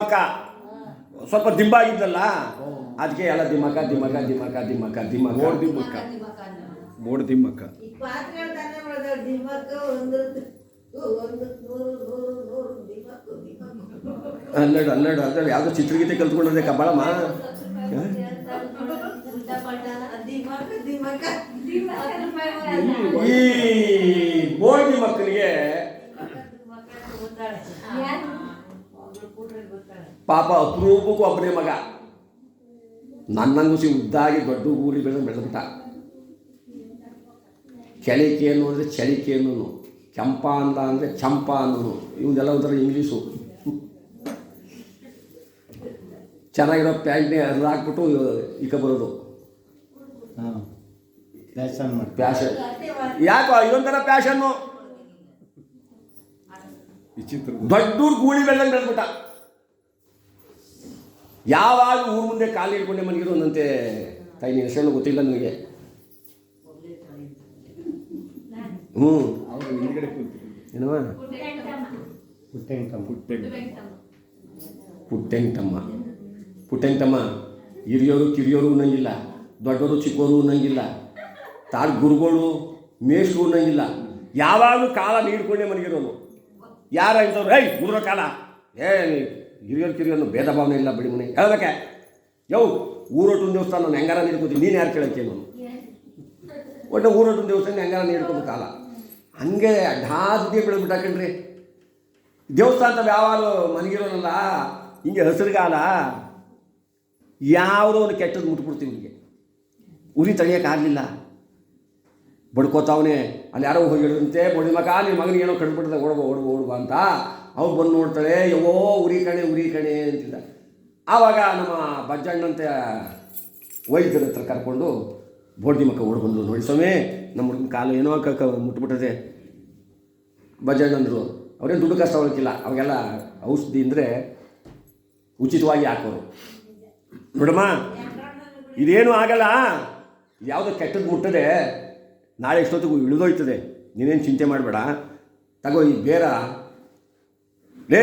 ದಿಮ್ಮಕ್ಕ ಸ್ವಲ್ಪ ದಿಂಬಾಗಿದ್ದಲ್ಲ? ಅದಕ್ಕೆ ಎಲ್ಲ ದಿಮ್ಮಕ ದಿಮ್ಮಕ ದಿಮ್ಮಕ ದಿಮ್ಮಕ ದಿಮ್ಮಕ ಬೋರ್ಡ್ ದಿಮ್ಮಕ್ಕ ಬೋಡ್ ದಿಮ್ಮಕ್ಕ ಈ ಪಾತ್ರೆಗಳು ತಾನೇ ಮಾಡಿದ ದಿಮ್ಮಕ್ಕ ದಿಮ್ಮಕ್ಕು ದಿಮ್ಮಕ್ಕು ಹನ್ನೆರಡು ಹನ್ನೆರಡು ಹನ್ನೆರಡು. ಯಾವುದೋ ಚಿತ್ರಗೀತೆ ಕಲ್ತ್ಕೊಂಡ್ರೆ ಕಬ್ಬಾಳಮ್ಮ ದಿಮ್ಮಕ್ಕ ದಿಮ್ಮಕ್ಕ ಈ ಬೋರ್ಡಿ ಮಕ್ಕಳಿಗೆ ಪಾಪ ಅಪರೂಪಕ್ಕೂ ಒಬ್ಬನೇ ಮಗ. ನನ್ನಂಗುಸಿ ಉದ್ದಾಗಿ ದೊಡ್ಡ ಗೂಳಿ ಬೆಳೆದು ಬೆಳೆದ್ಬಿಟ್ಟ. ಚಳಿಕೇನು ಅಂದರೆ ಚಳಿಕೇನು ಕೆಂಪ ಅಂದ ಅಂದರೆ ಚಂಪ ಅನ್ನೋನು ಇವನ್ನೆಲ್ಲ ಒಂಥರ ಇಂಗ್ಲೀಷು. ಚೆನ್ನಾಗಿರೋ ಪ್ಯಾಂಟ್ನೇ ಹರಿದಾಕ್ಬಿಟ್ಟು ಈಕ ಬರೋದು. ಹಾಂ ಫ್ಯಾಷನ್ ಮಾಡಿ ಪ್ಯಾಷನ್ ಯಾಕೋ ಇದೊಂಥರ ಪ್ಯಾಷನ್ನು ದೊಡ್ಡ ಗೂಳಿ ಬೆಳೆದಂಗೆ ಬೆಳೆದ್ಬಿಟ್ಟ. ಯಾವಾಗ ಊರ ಮುಂದೆ ಕಾಲು ಹಿಡ್ಕೊಂಡೆ ಒಂದಂತೆ ತಾಯಿ ನಿನ್ನ ಹೆಸರು ಗೊತ್ತಿಲ್ಲ ನನಗೆ. ಹ್ಞೂ. ಏನವ ಪುಟ್ಟೆಂಟಮ್ಮ ಪುಟ್ಟೆಂಟಮ್ಮ ಹಿರಿಯೋರು ಕಿರಿಯೋರು ಅನ್ನಂಗಿಲ್ಲ ದೊಡ್ಡವರು ಚಿಕ್ಕೋರು ಅನ್ನಂಗಿಲ್ಲ ತಾಳು ಗುರುಗಳು ಮೇಷರು ಅನ್ನಂಗಿಲ್ಲ ಯಾವಾಗಲೂ ಕಾಲ ನೀಡ್ಕೊಂಡೆ ಮನಗಿರೋನು ಯಾರು ಇಂಥವ್ರು? ಏಯ್ ಮುದ್ರೋ ಕಾಲ. ಏ ಹಿರಿಯರು ಕಿರಿಯೋರು ಭೇದ ಭಾವನೆ ಇಲ್ಲ ಬಿಡಿ ಮನೆ. ಹೇಳ್ಬೇಕೆ ಯೋ ಊರೊಟ್ಟೊಂದು ದೇವಸ್ಥಾನ ಹೆಂಗಾರ ನೀಡ್ಕೋತೀನಿ ನೀನು ಯಾರು ಕೇಳಕ್ಕೆ ನಾನು ಒಟ್ಟು ಊರೊಟ್ಟೊಂದು ದೇವಸ್ಥಾನ ಹೆಂಗಾರ ನೀಡ್ಕೋದು ಕಾಲ? ಹಂಗೆ ಅಡ್ಡಾದಿ ಬೆಳೆದ್ಬಿಟ್ಟ ದೇವಸ್ಥಾನದ ದೇವಸ್ಥಾನ ಯಾವಾಗಲೂ ಮನಗಿರೋನಲ್ಲ ಹಿಂಗೆ ಹಸಿರುಗಾಲ, ಯಾವುದೋ ಒಂದು ಕೆಟ್ಟದ್ದು ಮುಟ್ಬಿಡ್ತೀವಿ ನಿಮಗೆ ಉರಿ ತಡೆಯೋಕ್ಕಾಗಲಿಲ್ಲ ಬಡ್ಕೋತಾವನೆ, ಅಲ್ಲಿ ಯಾರೋ ಹೋಗಿ ಹೇಳಿದಂತೆ ಬಡಿದ ಮಗ ನಿನ್ನ ಮಗನಿಗೆ ಏನೋ ಕಡ್ಬಿಡ್ತದೆ ಓಡ್ಬೋ ಓಡ್ಬೋ ಓಡ್ಬೋ ಅಂತ. ಅವ್ರು ಬಂದು ನೋಡ್ತಾಳೆ ಯವೋ ಉರಿ ಕಣೆ ಉರಿ ಕಣೆ ಅಂತಿದ್ದ ಆವಾಗ ನಮ್ಮ ಬಜ್ಜಣ್ಣಂತೆ ವೈದ್ಯರ ಹತ್ರ ಕರ್ಕೊಂಡು ಬೋಡ್ದಿ ಮಕ್ಕ ಓಡ್ ಬಂದು ನೋಡಿ ಸ್ವಾಮಿ, ನಮ್ಮ ಹುಡುಗನ ಕಾಲು ಏನೋ ಕ ಮುಟ್ಬಿಟ್ಟದೆ. ಬಜ್ಜಣ್ಣಂದರು, ಅವ್ರೇನು ದುಡ್ಡು ಕಷ್ಟ ಅವಳಕ್ಕಿಲ್ಲ ಅವಾಗೆಲ್ಲ ಔಷಧಿ ಅಂದರೆ ಉಚಿತವಾಗಿ ಹಾಕೋರು. ನೋಡಮ್ಮ, ಇದೇನು ಆಗಲ್ಲ. ಯಾವುದೋ ಕೆಟ್ಟದ್ದು ಮುಟ್ಟದೆ. ನಾಳೆ ಎಷ್ಟೊತ್ತಿಗೂ ಇಳಿದೋಯ್ತದೆ. ನೀನೇನು ಚಿಂತೆ ಮಾಡಬೇಡ. ತಗೋ, ಈ ಬೇರ ಲೇ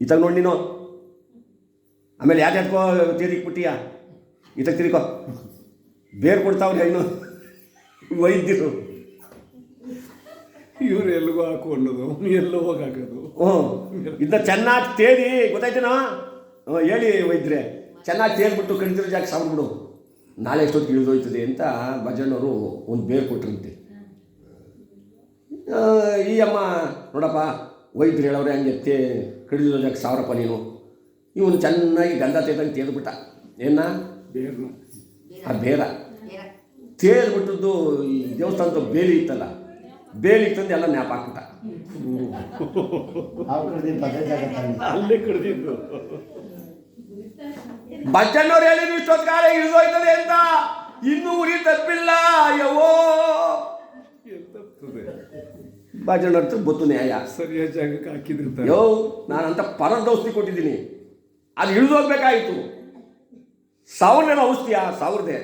ಈತಾಗ ನೋಡಿ ನೀನು. ಆಮೇಲೆ ಯಾಕೆ ಯಾಕೋ ತಿರಿಗೆ ಬಿಟ್ಟಿಯಾ? ಈತಾಗ ತಿರುಕೋ. ಬೇರೆ ಕೊಡ್ತಾವ್ರೆ ಇನ್ನು. ವೈದ್ಯರು ಇವ್ರು ಎಲ್ಲಿಗೋ ಹಾಕು ಅನ್ನೋದು ಎಲ್ಲೋ ಹೋಗಿ ಹಾಕೋದು. ಹ್ಞೂ. ಇದ್ದ ಚೆನ್ನಾಗಿ ತೇರಿ ಗೊತ್ತಾಯ್ತೇನೋ? ಹ್ಞೂ ಹೇಳಿ ವೈದ್ಯರೆ. ಚೆನ್ನಾಗಿ ತೇಲ್ಬಿಟ್ಟು ಕಡಿದಿರೋ ಜಾಗ ಬಿಡು ನಾಳೆ ಎಷ್ಟೊತ್ತಿಗೆ ಇಳಿದೋಯ್ತದೆ ಅಂತ ಭಜನವರು ಒಂದು ಬೇರು ಕೊಟ್ರಂತೆ. ಆ, ಈ ಅಮ್ಮ ನೋಡಪ್ಪ ವೈದ್ಯರು ಹೇಳೋರೆ ಹಂಗೆ ತೇ ಕಡಿದಕ್ಕೆ ಸಾವಿರಪ್ಪ ನೀನು. ಇವನು ಚೆನ್ನಾಗಿ ಗಂಧ ತೇದಂಗೆ ತೇದ್ಬಿಟ್ಟ ಏನ? ಆ ಬೇರ. ತೇದ್ಬಿಟ್ಟದ್ದು ಈ ದೇವಸ್ಥಾನದ ಬೇಲಿ ಇತ್ತಲ್ಲ ಬೇಲಿ ತಂದು ಎಲ್ಲ ನ್ಯಾಪ ಹಾಕ್ಬಿಟ್ಟ. ಅಲ್ಲೇ ಕಡ್ದಿದ್ದು. ಬಚ್ಚಣ್ಣವ್ರು ಹೇಳಿದ್ರು ಇಷ್ಟೊತ್ಕಾಲ ಇಳಿದೋಯ್ತದೆ ಅಂತ ಇನ್ನೂ ಉರಿ ತಪ್ಪಿಲ್ಲ ಯವ್ವೋ ಬಚ್ಚಣ್ಣ ಹತ್ರ ಗೊತ್ತು ನ್ಯಾಯ. ಸರಿಯಾದ ಜಾಗಕ್ಕೆ ಹಾಕಿದಿರ್ತಾರೆ ಯೋ ನಾನಂತ ಪರದ ಔಷಧಿ ಕೊಟ್ಟಿದ್ದೀನಿ. ಅದು ಇಳಿದೋಗ್ಬೇಕಾಯಿತು ಔಷಧಿ ಔಷಧಿಯ? ಸಾವಿರದೆ.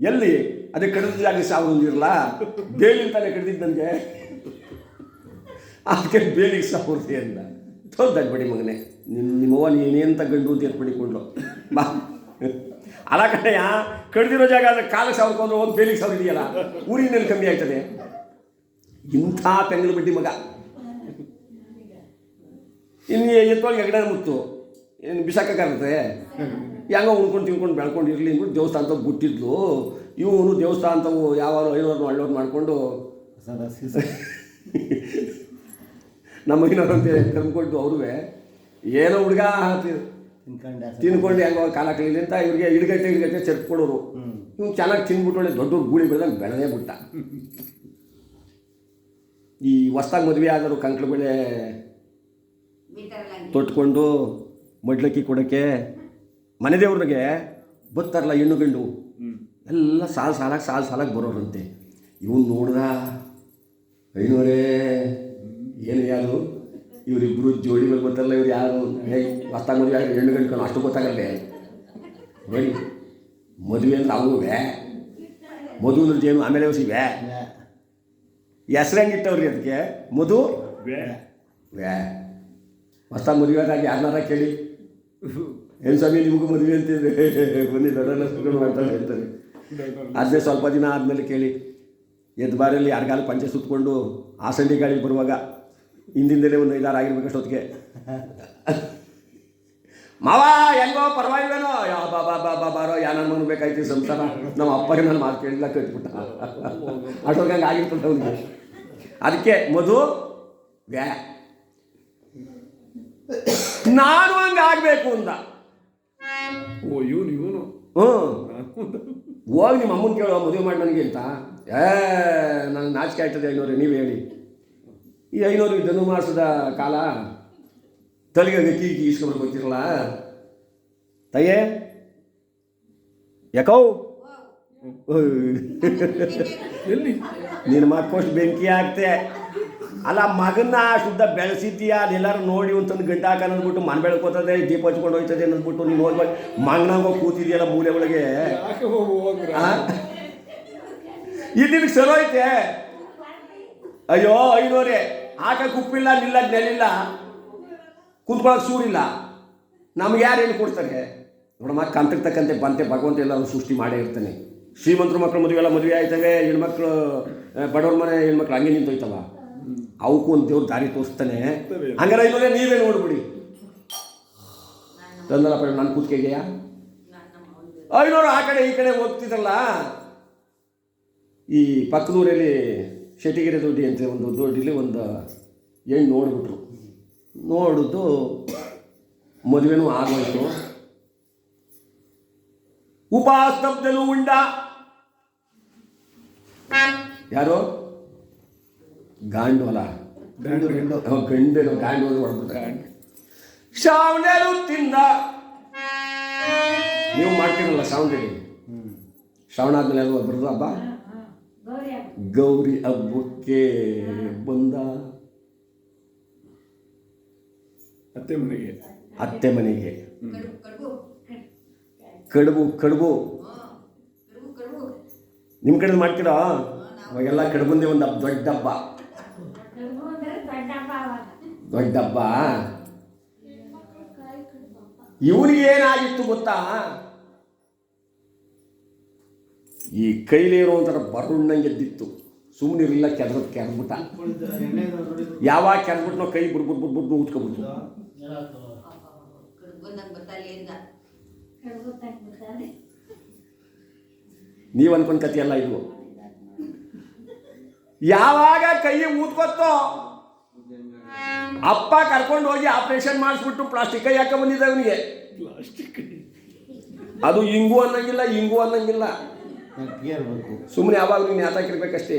ಎಲ್ಲಿ? ಅದೇ ಕಡಿದ ಜಾಗ ಸಾವಿರ ಒಂದಿರಲ್ಲ ಬೇಲಿ ಅಂತಾನೆ ಕಡಿದಿದ್ದು ನನಗೆ. ಅದಕ್ಕೆ ಬೇಲಿಗೆ ಸಾವಿರದೆ ಅಂತ. ಹೋದ್ದಾಗ ಬಡಿ ಮಗನೇ. ನಿಮ್ಮ ನಿಮ್ಮವ್ವ ನೀನೇಂತ ಗಂಡು ಅಂತ ಏರ್ಪಡಿಕೊಂಡ್ಲು ಬಾ. ಅಲ್ಲ ಕಡೆಯ ಕಡ್ದಿರೋ ಜಾಗ ಅಂದರೆ ಕಾಲಕ್ಕೆ ಸಾವಿರಕ್ಕೆ ಒಂದು ಬೇಲಿಗೆ ಸಾವಿರ ಇದೆಯಲ್ಲ ಊರಿನಲ್ಲಿ ಕಮ್ಮಿ ಆಯ್ತದೆ. ಇಂಥ ತೆಂಗಲು ಬಡ್ಡಿ ಮಗ. ಇನ್ನು ಎತ್ತೊಳಗೆ ಹೆಗಡೆ ಮುತ್ತು. ಏನು ಬಿಸಾಕಕ್ಕಾಗತ್ತೆ ಹೆಂಗೋ ಉಣ್ಕೊಂಡು ತಿನ್ಕೊಂಡು ಬೆಳ್ಕೊಂಡು ಇರಲಿ ಅಂದ್ಬಿಟ್ಟು ದೇವಸ್ಥಾನದ ಬಿಟ್ಟಿದ್ಲು ಇವನು ದೇವಸ್ಥಾನದವು ಯಾವಾರು ಐನೂರು ಹಳ್ಳೋರು ಮಾಡಿಕೊಂಡು ನಮ್ಮ ಏನಾರಂತೆ ಕರ್ಕೊಂಡು ಅವ್ರೂ ಏನೋ ಹುಡುಗ ತಿನ್ಕೊಂಡೆ ತಿನ್ಕೊಂಡು ಹೆಂಗೋ ಕಾಲ ಕಳೀಲಿ ಅಂತ ಇವ್ರಿಗೆ ಇಡ್ಗಟ್ಟೆ ಇಡ್ಗಟ್ಟೆ ಚರ್ಚ್ ಕೊಡೋರು. ಇವ್ನು ಚೆನ್ನಾಗಿ ತಿಂದ್ಬಿಟ್ಟು ಒಳ್ಳೆ ದೊಡ್ಡ ಗೂಳಿ ಬೆಳೆದಂಗೆ ಬೆಳೆದೇ ಬಿಟ್ಟ. ಈ ಹೊಸ್ದಾಗಿ ಮದುವೆ ಆದರೂ ಕಂಕ್ಳು ಬೆಳೆ ತೊಟ್ಕೊಂಡು ಮಡ್ಲಕ್ಕಿ ಕೊಡೋಕ್ಕೆ ಮನೆ ದೇವ್ರಿಗೆ ಬರ್ತಾರಲ್ಲ ಹೆಣ್ಣು ಗಂಡು. ಎಲ್ಲ ಸಾಲು ಸಾಲಾಗಿ ಸಾಲು ಸಾಲಾಗಿ ಬರೋರಂತೆ. ಇವನು ನೋಡ್ದ? ಐನೂರೇ ಏನು ಯಾರು ಇವರಿಬ್ಬರು ಜೋಡಿ ಮೇಲೆ ಗೊತ್ತಲ್ಲ ಇವ್ರು ಯಾರು? ಹೇ ಮದುವೆ ಆಗಿ ಹೆಣ್ಣು ಗಂಡು ಅಷ್ಟು ಗೊತ್ತಾಗಲ್ಲೇ ನೋಡಿ ಮದುವೆ ಅಂದ್ರೆ ಅವನುವೆ ಮಧು ಅಂದ್ರೆ ಜೇನು ಆಮೇಲೆ ಸಿವೆ ಹೆಸ್ರು ಹೆಂಗಿಟ್ಟವ್ರಿ ಅದಕ್ಕೆ ಮಧು? ವ್ಯಾ ಹೊಸ ಆದಾಗ ಯಾರನ್ನಾರ ಕೇಳಿ? ಏನು ಸ್ವಾಮಿ ನಿಮಗೂ ಮದುವೆ ಅಂತಿದ್ರೆ ಬನ್ನಿ ದೊಡ್ಡ ಮಾಡ್ತಾರೆ ಹೇಳ್ತಾರೆ. ಅದೇ ಸ್ವಲ್ಪ ದಿನ ಆದಮೇಲೆ ಕೇಳಿ. ಎದ್ದು ಬಾರಲ್ಲಿ ಯಾರಿಗಾಲ ಪಂಚೆ ಸುತ್ತಕೊಂಡು ಆಸಂಡಿ ಗಾಳಿ ಬರುವಾಗ ಹಿಂದಿಂದಲೇ ಒಂದು ಐದಾರು ಆಗಿರ್ಬೇಕು ಅಷ್ಟೊತ್ತಿಗೆ ಮಾವ ಹೆಂಗೋ ಪರವಾಗಿಲ್ವೇನೋ? ಯಾ ಬಾ ಬಾ ಬಾ ಬಾ ಬಾರೋ ಯಾ ನನ್ನ ಮನೆ ಬೇಕಾಯ್ತು ಸಂಸಾರ. ನಮ್ಮ ಅಪ್ಪಗೆ ನಾನು ಮಾತು ಕೇಳಿಲ್ಲ ಕಟ್ಬಿಟ್ಟ ಅಷ್ಟೊಂದು ಹಂಗೆ ಆಗಿರ್ತದೆ ಅವನಿಗೆ. ಅದಕ್ಕೆ ಮಧು ವ್ಯಾ. ನಾನು ಹಂಗೆ ಆಗಬೇಕು ಅಂದ. ಓ ಇವನು ಇವನು. ಹ್ಞೂ. ಹೋಗಿ ನಿಮ್ಮ ಅಮ್ಮನ ಕೇಳೋ ಮದುವೆ ಮಾಡಿ ನನಗೆ ಅಂತ. ಏ ನನಗೆ ನಾಚಿಕೆ ಆಯ್ತದೆ ಐನೂರು ನೀವು ಹೇಳಿ. ಈ ಐನೂರು ಧನುಮಾಸದ ಕಾಲ? ತಲೆಗೆ ಗತಿ ಈಸ್ಕೊಂಡು ಗೊತ್ತಿರಲ್ಲ ತಯ್ಯೇ ಯಾಕೋ? ಎಲ್ಲಿ? ನಿನ್ನ ಮಕ್ಕಷ್ಟು ಬೆಂಕಿ ಆಗ್ತೆ ಅಲ್ಲ ಮಗನ್ನ ಶುದ್ಧ ಬೆಳೆಸಿದ್ದೀಯ ಅದೆಲ್ಲರೂ ನೋಡಿ ಒಂದು ಗಡ್ಡ ಹಾಕ ಅಂದ್ಬಿಟ್ಟು ಮನ ಬೆಳ್ಕೋತದೆ ದೀಪ ಹಚ್ಕೊಂಡು ಹೋಯ್ತದೆ ಅಂದ್ಬಿಟ್ಟು ನೀನು ಹೋಗ್ಬೇಕು ಮಗನಾಗ ಹೋಗಿ ಕೂತಿದ್ಯಲ್ಲ ಮೂಲೆ ಒಳಗೆ? ಇದು ನಿನಗೆ ಸರೋಯ್ತೆ ಅಯ್ಯೋ ಐನೂರೇ. ಹಾಕಕ್ಕೆ ಉಪ್ಪಿಲ್ಲ ನಿಲ್ಲ ನೆಲಿಲ್ಲ ಕುಂತ್ಕೊಳಕ್ಕೆ ಸೂರಿಲ್ಲ. ನಮ್ಗೆ ಯಾರು ಏನು ಕೊಡ್ತಾರೆ? ನೋಡಮ್ಮ ಕಂತಿರ್ತಕ್ಕಂತೆ ಬಂತೆ ಭಗವಂತ ಎಲ್ಲ ಸೃಷ್ಟಿ ಮಾಡೇ ಇರ್ತಾನೆ. ಶ್ರೀಮಂತರ ಮಕ್ಕಳು ಮದುವೆ ಎಲ್ಲ ಮದುವೆ ಆಯ್ತವೆ ಹೆಣ್ಮಕ್ಳು ಬಡವ್ರ ಮನೆ ಹೆಣ್ಮಕ್ಳು ಹಂಗೆ ನಿಂತೋಯ್ತವ ಅವಕ್ಕೂ ಒಂದು ದೇವ್ರ ದಾರಿ ತೋರಿಸ್ತಾನೆ. ಹಂಗಾರೆ ಐನೂರೇ ನೀವೇ ನೋಡ್ಬಿಡಿ. ತಂದಲ್ಲಪ್ಪ ನಾನು ಕೂತ್ಕೆಗೆಯಾ ಐನೋರು ಆ ಕಡೆ ಈ ಕಡೆ ಹೋಗ್ತಿದ್ರಲ್ಲ? ಈ ಪಕ್ಕದೂರಲ್ಲಿ ಶೆಟ್ಟಿಗೆರೆ ದೊಡ್ಡಿ ಅಂತ ಒಂದು ದೊಡ್ಡಿಲಿ ಒಂದು ಹೆಣ್ಣು ನೋಡಿಬಿಟ್ರು. ನೋಡಿದ್ದು ಮದುವೆನೂ ಆಗೋಯ್ತು. ಉಪಾಸ್ತಬ್ಧನು ಉಂಡ. ಯಾರು? ಗಾಂಡೋಲ. ಗಂಡು ಗಂಡು. ಗಾಂಡು ಅಂತ ಹೊಡ್ಬಿಟ್ಟ ಶಾವಣೆರು ತಿಂದ. ನೀವು ಮಾಡ್ತೀರಲ್ಲ ಹ್ಞೂ ಶ್ರಾವಣ ಆದ್ಮೇಲೆ ಬರೋದು ಹಬ್ಬ? ಗೌರಿ ಹಬ್ಬಕ್ಕೆ ಬಂದ ಅತ್ತೆ ಮನೆಗೆ. ಅತ್ತೆ ಮನೆಗೆ. ಕಡುಬು ಕಡುಬು. ನಿಮ್ಮ ಕಡೆ ಮಾಡ್ತೀರಾ? ಅವಾಗೆಲ್ಲ ಕಡುಬುಂದೇ ಒಂದು ಹಬ್ಬ ದೊಡ್ಡ ಹಬ್ಬ. ದೊಡ್ಡ ಹಬ್ಬ ಇವ್ರಿಗೆ ಏನಾಗಿತ್ತು ಗೊತ್ತಾ? ಈ ಕೈಲಿ ಇರೋ ಒಂಥರ ಬರುಣ್ಣಂಗೆ ಎದ್ದಿತ್ತು ಸುಮ್ಮನಿರಲಿಲ್ಲ ಕೆದ್ರ ಕೆರೆದ್ಬಿಟ್ಟ ಯಾವಾಗ ಕೆರೆದ್ಬಿಟ್ಟು ಕೈ ಬುಡ್ ಬಿಟ್ಬಿಟ್ಟು ಬುಡ್ ಬಂದಂಗೆ ಬತ್ತಲ್ಲಿಂದ ನೀವು ಅನ್ಕೊಂಡು ಕಥೆ ಅಲ್ಲ ಇದು. ಯಾವಾಗ ಕೈ ಊದ್ಕೊತ್ತೋ ಅಪ್ಪ ಕರ್ಕೊಂಡು ಹೋಗಿ ಆಪರೇಷನ್ ಮಾಡಿಸ್ಬಿಟ್ಟು ಪ್ಲಾಸ್ಟಿಕ್ ಕೈ ಹಾಕ ಬಂದಿದ್ದ ಅವನಿಗೆ ಅದು ಹಿಂಗೂ ಅನ್ನಂಗಿಲ್ಲ ಹಿಂಗೂ ಅನ್ನಂಗಿಲ್ಲ. ಸುಮ್ಮನೆ ಯಾವಾಗ ನೀನು ಯಾತಾಕಿರ್ಬೇಕಷ್ಟೇ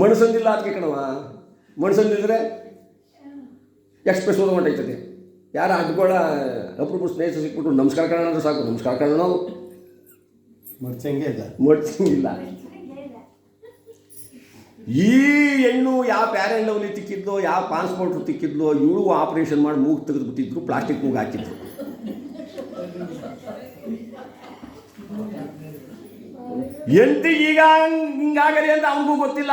ಮಣಸಂದಿಲ್ಲ ಅದಕ್ಕೆ ಕಣವ ಮಣಸಂದಿದ್ರೆ ಎಕ್ಸ್ಪ್ರೆಸ್ ಹೋದ ಹೊಂಟೈತದೆ ಯಾರು ಅಡ್ಗೋಳ ಅಪರೂಪ ಸ್ನೇಹಿತ ಸಿಕ್ಬಿಟ್ಟು ನಮಸ್ಕಾರ ಕಣ ಅಂದ್ರೆ ಸಾಕು ನಮಸ್ಕಾರ ಕಣ ನಾವು. ಮಡ್ಚಂಗೆ ಇಲ್ಲ. ಮಡ್ಸಂಗಿಲ್ಲ. ಈ ಹೆಣ್ಣು ಯಾವ ಲವ್ಲಿ ತಿಕ್ಕಿದ್ಲೋ ಯಾವ ಪಾಸ್ಪೋರ್ಟ್ ತಿಕ್ಕಿದ್ಲೋ ಇವಳು ಆಪರೇಷನ್ ಮಾಡಿ ಮೂಗು ತೆಗೆದುಬಿಟ್ಟಿದ್ರು ಪ್ಲಾಸ್ಟಿಕ್ ಮೂಗು ಹಾಕಿದ್ರು. ಎಂಟಿಗೆ ಈಗ ಹಿಂಗಾಗಲಿ ಅಂತ ಅವನಿಗೂ ಗೊತ್ತಿಲ್ಲ.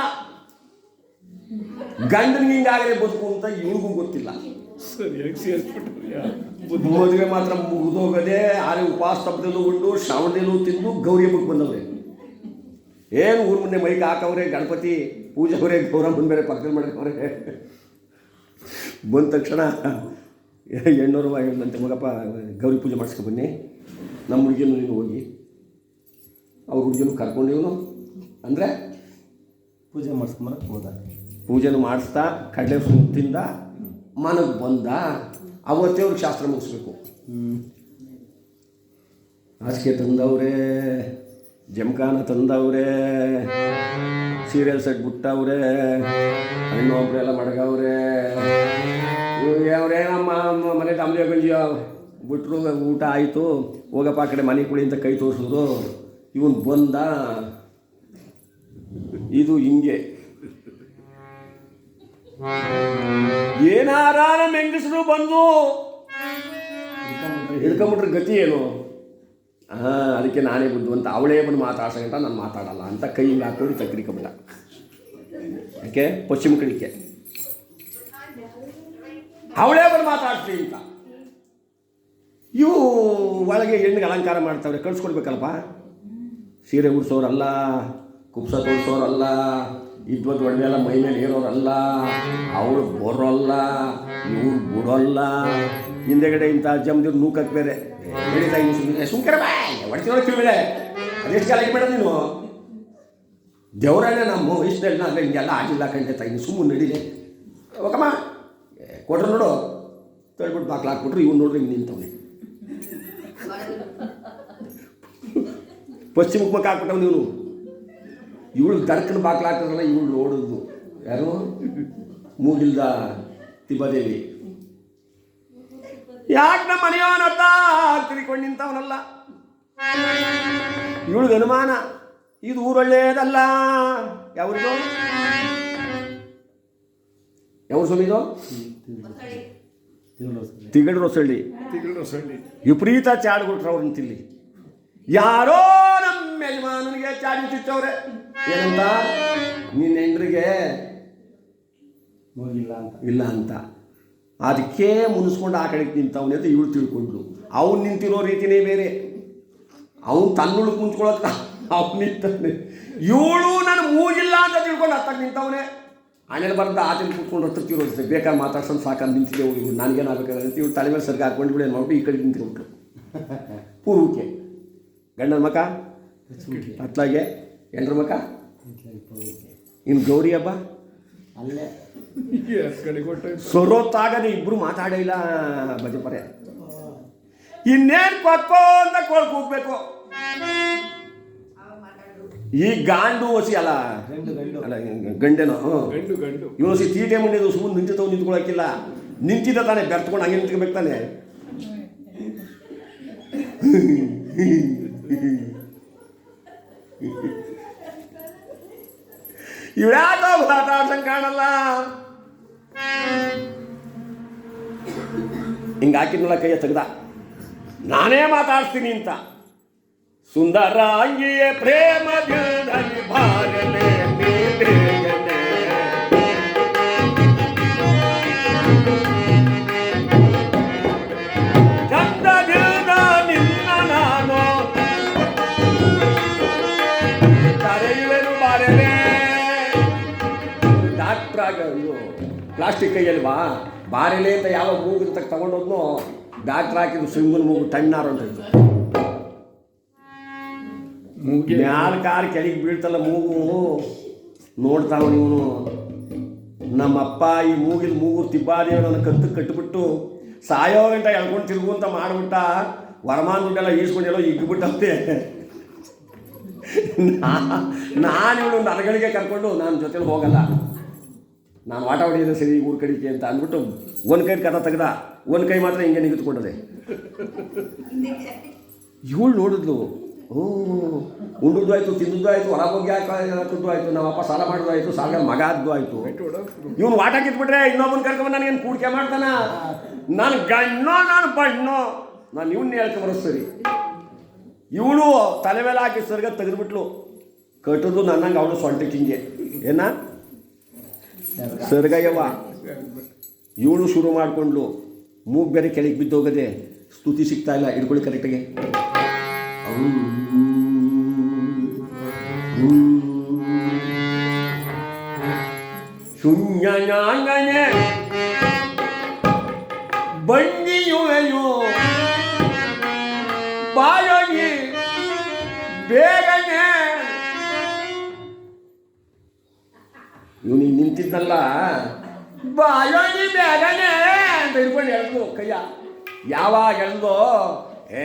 ಗಂಡನಿಗೆ ಹಿಂಗಾಗಲಿ ಬದುಕು ಅಂತ ಇವ್ರಿಗೂ ಗೊತ್ತಿಲ್ಲ. ಮದುವೆ ಮಾತ್ರ ಮುಗಿದೋಗದೆ ಆರೆ ಉಪವಾಸ ತಪ್ಪದಲ್ಲೂ ಉಂಡು ಶ್ರಾವಣದಲ್ಲೂ ತಿಂದು ಗೌರಿ ಹಬ್ಬಕ್ಕೆ ಬಂದವ್ರೆ. ಏನು ಊರು ಮುಂದೆ ಮೈಕ್ ಹಾಕವ್ರೆ ಗಣಪತಿ ಪೂಜೆ ಅವರೇ ಗೌರಮ್ಮನ ಬೇರೆ ಪಕ್ಕದಲ್ಲಿ ಮಾಡಿದವ್ರೆ ಬಂದ ತಕ್ಷಣ ಎಣ್ಣೂರು ಹೇಳಿದಂತೆ ಮಗಪ್ಪ ಗೌರಿ ಪೂಜೆ ಮಾಡಿಸ್ಕೊ ಬನ್ನಿ. ನಮ್ಮ ಹುಡುಗಿನೂ ನೀನು ಹೋಗಿ. ಅವ್ರ ಹುಡುಗನ ಕರ್ಕೊಂಡು ಇವನು. ಅಂದರೆ ಪೂಜೆ ಮಾಡಿಸ್ಕೊಂಬರಕ್ಕೆ ಹೋದ. ಪೂಜೆನೂ ಮಾಡಿಸ್ತಾ ಕಡಲೆ ತಿಂದ ಮನಗೆ ಬಂದ. ಅವತ್ತೇ ಅವ್ರಿಗೆ ಶಾಸ್ತ್ರ ಮುಗಿಸ್ಬೇಕು. ಹಾಸಿಗೆ ತಂದವ್ರೆ ಜಮಖಾನ ತಂದವ್ರೆ ಸೀರಿಯಲ್ ಸೆಟ್ ಬಿಟ್ಟವ್ರೆ ಹಣ್ಣು ಒಬ್ರು ಎಲ್ಲ ಮಡಗವ್ರೆ. ಅವ್ರೇ ನಮ್ಮ ಮ- ಮನೆ ತಮ್ಮ ಬಿಟ್ಟರು ಬಿಟ್ರು ಊಟ ಆಯಿತು. ಹೋಗಪ್ಪ ಆ ಕಡೆ ಮನೆ ಕುಳಿ ಅಂತ ಕೈ ತೋರಿಸಿದ್ರು. ಇವನು ಬಂದ. ಇದು ಹಿಂಗೆ. ಏನಾರ ನಮ್ಮ ಹೆಂಗಸರು ಬಂದು? ಹಿಡ್ಕೊಂಬಿಟ್ರೆ. ಗತಿ ಏನು? ಹಾಂ ಅದಕ್ಕೆ ನಾನೇ ಬುದ್ಧಿವಂತ ಅವಳೇ ಬಂದು ಮಾತಾಡ್ಸಂತ ನಾನು ಮಾತಾಡಲ್ಲ ಅಂತ ಕೈ ಹಿಂಗೆ ಹಾಕೊಂಡು ತಗ್ರಿಕೊಂಬಿಟ್ಟ ಯಾಕೆ? ಪಶ್ಚಿಮ ಕಡಿಕೆ ಅವಳೇ ಬಂದು ಮಾತಾಡ್ತಿ ಅಂತ. ಇವು ಒಳಗೆ ಹೆಣ್ಣಿಗೆ ಅಲಂಕಾರ ಮಾಡ್ತಾವ್ರೆ ಕಳ್ಸ್ಕೊಡ್ಬೇಕಲ್ಲಪ್ಪ? ಸೀರೆ ಉಡ್ಸೋರಲ್ಲ, ಕುಪ್ಸ ತೋರಿಸೋರಲ್ಲ ಇದ್ವತ್ತು ಒಡವೆ ಮೈ ಮೇಲೆ ಏರೋರಲ್ಲ ಅವಳು ಬರೋಲ್ಲ, ಇವ್ರು ಬಿಡೋಲ್ಲ. ಹಿಂದೆಗಡೆ ಇಂಥ ಜಮ್ದಿರ್ ನೂಕಕ್ಕೆ ಬೇರೆ ಹೇಳಿದ ಸುಮ್ಕರ ಬಾಯ್ ಹೊಡ್ತಿರೋ ಅದೆಷ್ಟು ಕಾಲ ಬೇಡ ನೀನು? ದೇವರನ್ನೇ ನಮ್ಮ ಇಷ್ಟೆಲ್ಲ ಅಂದರೆ ಹಿಂಗೆಲ್ಲ ಆಗಿಲ್ಲ ಕಂಡೆ ತಾಯಿ ಸುಮ್ಮನೆ ನಡೀಲಿ ಓಕಮ್ಮ ಕೊಡ್ರಿ ನೋಡು. ತೊಳ್ಬಿಟ್ಟು ಬಾಕ್ಲಾಕ್ಬಿಟ್ರು ಇವ್ನು ನೋಡ್ರಿ ಹಿಂಗೆ ನಿಂತವನೆ. ಪಶ್ಚಿಮಕ್ಕೆ ಮುಖ ಹಾಕ್ಬಿಟ್ಟವ್ ಇವನು? ಇವಳು ದರ್ಕನ ಬಾಕ್ಲಾಕ್ತಾರಲ್ಲ ಹಾಕಿದ್ರಲ್ಲ ಇವಳು ನೋಡಿದ್ದು ಯಾರು? ಮೂಗಿಲ್ದ ತಿಬ್ಬದೇವಿ ಯಾಕೆ ನಮ್ಮ ಮನೆಯವನತ್ತ ತಿರ್ಕೊಂಡು ನಿಂತವನಲ್ಲ? ಇವಳಿಗೆ ಅನುಮಾನ ಇದು ಊರೊಳ್ಳೇದಲ್ಲ ಯಾವ್ದು ಯಾವ ಸ್ವಾಮಿದು ತಿಗಡು ರೊಸಳ್ಳಿ ತಿಂಗಳು ರೊಸಳ್ಳಿ ವಿಪರೀತ ಚಾಡು ಕೊಟ್ರು ಅವ್ರನ್ನ ತಿಲ್ಲಿ ಯಾರೋ ನಮ್ಮ ಯಜಮಾನನಿಗೆ ಚಾಡಿ ಚುಚ್ಚವ್ರೆ ಏನಂತ? ನಿನ್ನ ಹೆಂಡ್ರಿಗೆ ಹೋಗಿಲ್ಲ ಅಂತ. ಇಲ್ಲ ಅಂತ. ಅದಕ್ಕೆ ಮುನಿಸ್ಕೊಂಡು ಆ ಕಡೆಗೆ ನಿಂತವನೇ ಅಂತ ಇವಳು ತಿಳ್ಕೊಂಡ್ಳು. ಅವ್ನು ನಿಂತಿರೋ ರೀತಿನೇ ಬೇರೆ. ಅವನು ತನ್ನುಳು ಕುಂತ್ಕೊಳತ್ತ ಅವ್ನು ನಿಂತಾನೆ. ಇವಳು ನಾನು ಮೂಗಿಲ್ಲ ಅಂತ ತಿಳ್ಕೊಂಡು ಹತ್ತಕ್ಕೆ ನಿಂತವನೇ. ಆಮೇಲೆ ಬರ್ದ ಆಚೆ ಕೂತ್ಕೊಂಡು ಹತ್ರ ತಿರೋದು ಬೇಕಾದ್ರೆ ಮಾತಾಡ್ಸೋದು ಸಾಕಂತ ನಿಂತಿದ್ದೆ ಇವಳು ನನಗೇನಾಗಬೇಕಾದ್ರೆ ಅಂತ ಇವಳು ತಲೆ ಮೇಲೆ ಸರ್ಗೆ ಹಾಕೊಂಡು ಬಿಡಿ ಮಾಡ್ಬಿಟ್ಟು ಈ ಕಡೆ ನಿಂತಿರ್ಬಿಟ್ಟು ಪೂರ್ವಕ್ಕೆ. ಗಂಡನ ಮಕ? ಅತ್ಲಾಗೆ ಎಂಡ್ರ ಮಕ? ಇನ್ನು ಗೌರಿ ಹಬ್ಬ? ಅಲ್ಲೇ. ಸೊರೋತ್ತಾಗದೆ ಇಬ್ಬರು ಮಾತಾಡೇ ಇಲ್ಲ ಬಜಪರೆ ಇನ್ನೇನು ಕೊಕ್ಕೋ ಅಂತ ಕೋಳ್ ಕೂಗ್ಬೇಕು. ಈ ಗಾಂಡು ಹೊಸಿ ಅಲ್ಲ? ಗಂಡು ಗಂಡು. ಅಲ್ಲ ಗಂಡೆನೋ? ಹ್ಞೂ. ಗಂಡು ಗಂಡು. ಇವನು ಸಿ ತೀಟೆ ಮುಂಡಿದ್ದು ಸುಮ್ಮನೆ ನಿಂತಿದ್ದವು ನಿಂತ್ಕೊಳಕ್ಕಿಲ್ಲ ನಿಂತಿದ್ದ ತಾನೆ ಬೆರ್ತ್ಕೊಂಡು ಹಂಗೆ ನಿಂತ್ಕೋಬೇಕು ತಾನೆ. ಇವ್ಯಾಕೋ ಮಾತಾಡ್ಸಂಗ್ ಕಾಣಲ್ಲ? ಹಿಂಗ ಹಾಕಿದ್ನಲ್ಲ ಕೈಯ ತೆಗ್ದ? ನಾನೇ ಮಾತಾಡ್ತೀನಿ ಅಂತ. ಸುಂದರ ಸುಂದರಾಂಗಿಯೇ ಪ್ರೇಮ ಭಾರನೆ ಡಾಕ್ಟ್ರ್ ಆಗ ಇದು ಪ್ಲಾಸ್ಟಿಕ್ ಕೈಯಲ್ವಾ? ಬಾರಿಲೇ ಅಂತ ಯಾವ ಮೂಗು ಅಂತ ತಗೊಂಡೋದ್ನೋ ಡಾಕ್ಟ್ರ್ ಹಾಕಿದ್ದು ಸಿಂಗಲ್ ಮೂಗು ತಣ್ಣಾರು ಅಂತ ಮೂಗೆ. ಮ್ಯಾಲ ಕಾರ್ ಕೆಳಗೆ ಬೀಳ್ತಲ್ಲ ಮೂಗು. ನೋಡ್ತಾವ ಇವನು ನಮ್ಮಪ್ಪ ಈ ಮೂಗಿನ ಮೂಗು ತಿಬ್ಬಾದೇವನನ್ನು ಕತ್ತು ಕಟ್ಟಿಬಿಟ್ಟು ಸಾಯೋ ಗಂಟ ಎಳ್ಕೊಂಡು ತಿರುಗು ಅಂತ ಮಾಡಿಬಿಟ್ಟ ವರಮಾನ ದುಡ್ಡೆಲ್ಲ ಈಸ್ಕೊಂಡೆಲ್ಲೋ ಇಗ್ಬಿಟ್ಟಂತೆ ನಾನು ಇವಳು ನರಗಳಿಗೆ ಕರ್ಕೊಂಡು ನಾನು ಜೊತೆಲಿ ಹೋಗಲ್ಲ. ನಾನು ಆಟ ಹೊಡೆಯೋದು ಸರಿ, ಊರ್ ಕಡಿಕೆ ಅಂತ ಅಂದ್ಬಿಟ್ಟು ಒಂದು ಕೈ ಕಥ ತೆಗ್ದ, ಒಂದು ಕೈ ಮಾತ್ರ ಹಿಂಗೆ ನಿಂತ್ಕೊಂಡದೆ. ಇವಳು ನೋಡಿದ್ಲು, ಓ ಉಂಡದ್ದು ಆಯಿತು ತಿಂದದ್ದು ಆಯ್ತು ಹೊರ ಹೋಗಿ ಹಾಕೋದು ಆಯ್ತು ನಮ್ಮ ಅಪ್ಪ ಸಾಲ ಮಾಡೋದು ಆಯಿತು ಸಾಲ ಮಗ ಆದ್ದು ಆಯ್ತು ಇವನು ವಾಟ ಕಿತ್ಬಿಟ್ರೆ ಇನ್ನೊಬ್ಬನ ಕರ್ಕೊಂಡ್ ನನಗೇನು ಕೂಡಿಕೆ ಮಾಡ್ತಾನ? ನಾನು ಗಣ್ಣೋ, ನಾನು ಬಣ್ಣೋ? ನಾನು ಇವನ್ನ ಹೇಳ್ಕೊಂಬರೋದು ಸರಿ. ಇವಳು ತಲೆ ಮೇಲೆ ಹಾಕಿ ಸರ್ಗ ತೆಗೆದ್ಬಿಟ್ಲು. ಕಟ್ಟೋದು ನನ್ನಂಗೆ ಅವಳು ಸೊಂಟಕ್ಕೆ ಹಿಂಗೆ. ಏನ? ಸರ್ಗಯ್ಯವ ಇವಳು ಶುರು ಮಾಡಿಕೊಂಡ್ಲು. ಮೂಗ್ ಬೇರೆ ಕೆಳಗೆ ಬಿದ್ದೋಗದೆ ಸ್ತುತಿ ಸಿಗ್ತಾ ಇಲ್ಲ. ಹಿಡ್ಕೊಳ್ಳಿ ಕರೆಕ್ಟಾಗಿ ಶೂನ್ಯ ಬಂದಿಯುವೆಯು ಇವನಿಗೆ ನಿಂತಿದ್ದಲ್ಲ ಬಾಯೋಗಿ ಬೇಗನೆ ಅಂತ ಹಿಡ್ಕೊಂಡು ಎಳ್ದು ಕೈಯ. ಯಾವಾಗ ಎಳ್ದೋ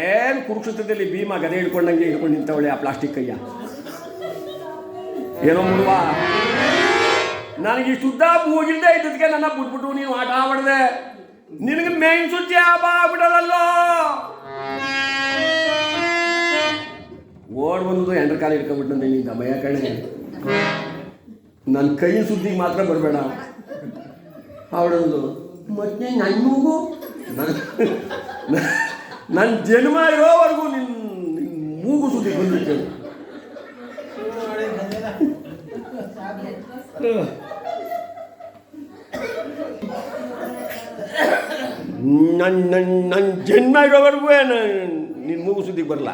ಏನು ಕುರುಕ್ಷೇತ್ರದಲ್ಲಿ ಭೀಮ ಗದೆ ಹಿಡ್ಕೊಂಡಂಗೆ ಹಿಡ್ಕೊಂಡು ನಿಂತವಳೆ ಆ ಪ್ಲಾಸ್ಟಿಕ್ ಕೈಯ? ಏನೋ ಮುಡುವ ನನಗೆ ಉದ್ದ ಮೂಗಿಲ್ದೆ ಇದ್ದದಕ್ಕೆ ನನ್ನ ಬಿಟ್ಬಿಟ್ಟು ನೀನು ಆಟ ಆಡ್ದೆ. ನಿನಗೆ ಮೇನ್ ಸುದ್ದಿ ಹಬ್ಬ ಆಗ್ಬಿಡೋದಲ್ಲೋ ಓಡ್ ಬಂದು ಎಂಡ್ರ ಕಾಲ ಹಿಡ್ಕೊಂಡ್ಬಿಟ್ಟು ನಿಂತ ಭಯ ಕಣೆ. ನನ್ನ ಕೈ ಸುದ್ದಿಗೆ ಮಾತ್ರ ಬರಬೇಡ. ಅವಳೊಂದು ಮತ್ತೆ ನನ್ನ ಮೂಗು? ನನ್ನ ಜನ್ಮ ಇರೋವರೆಗೂ ನಿನ್ನ ನಿನ್ನ ಮೂಗು ಸುದ್ದಿ ಬಂದಿತ್ತು. ನನ್ ನನ್ನ ನನ್ನ ನನ್ನ ಜನ್ಮ ಇರೋವರೆಗೂ ನಿನ್ನ ಮೂಗು ಸುದ್ದಿಗೆ ಬರಲ್ಲ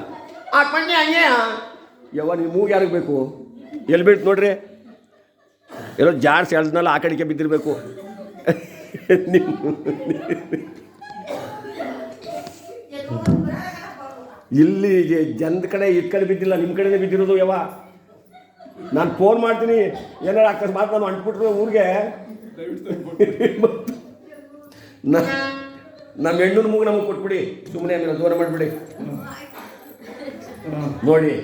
ಆ ಕಣ್ಣೆ ಹಂಗೆ? ಯಾವ ನಿನ್ನ ಮೂಗು ಯಾರಿಗೆ ಬೇಕು? ಎಲ್ಲಿ ಬಿಡ್ತು ನೋಡ್ರಿ? ಎಲ್ಲೋ ಜಾರ್ ಎಳ್ದ್ನಲ್ಲ ಆ ಕಡೆಗೆ ಬಿದ್ದಿರಬೇಕು. ಇಲ್ಲಿ ಜನದ ಕಡೆ ಈ ಕಡೆ ಬಿದ್ದಿಲ್ಲ ನಿಮ್ಮ ಕಡೆನೇ ಬಿದ್ದಿರೋದು ಯಾವ ನಾನು ಫೋನ್ ಮಾಡ್ತೀನಿ, ಏನಾರ ಮಾತು ನಾನು ಅಂಟ್ಬಿಟ್ರೆ ಊರಿಗೆ. ನಮ್ಮ ಹೆಣ್ಣು ಮೂಗು ನಮಗೆ ಕೊಟ್ಬಿಡಿ ಸುಮ್ಮನೆ ದೂರ ಮಾಡಿಬಿಡಿ. ನೋಡಿ.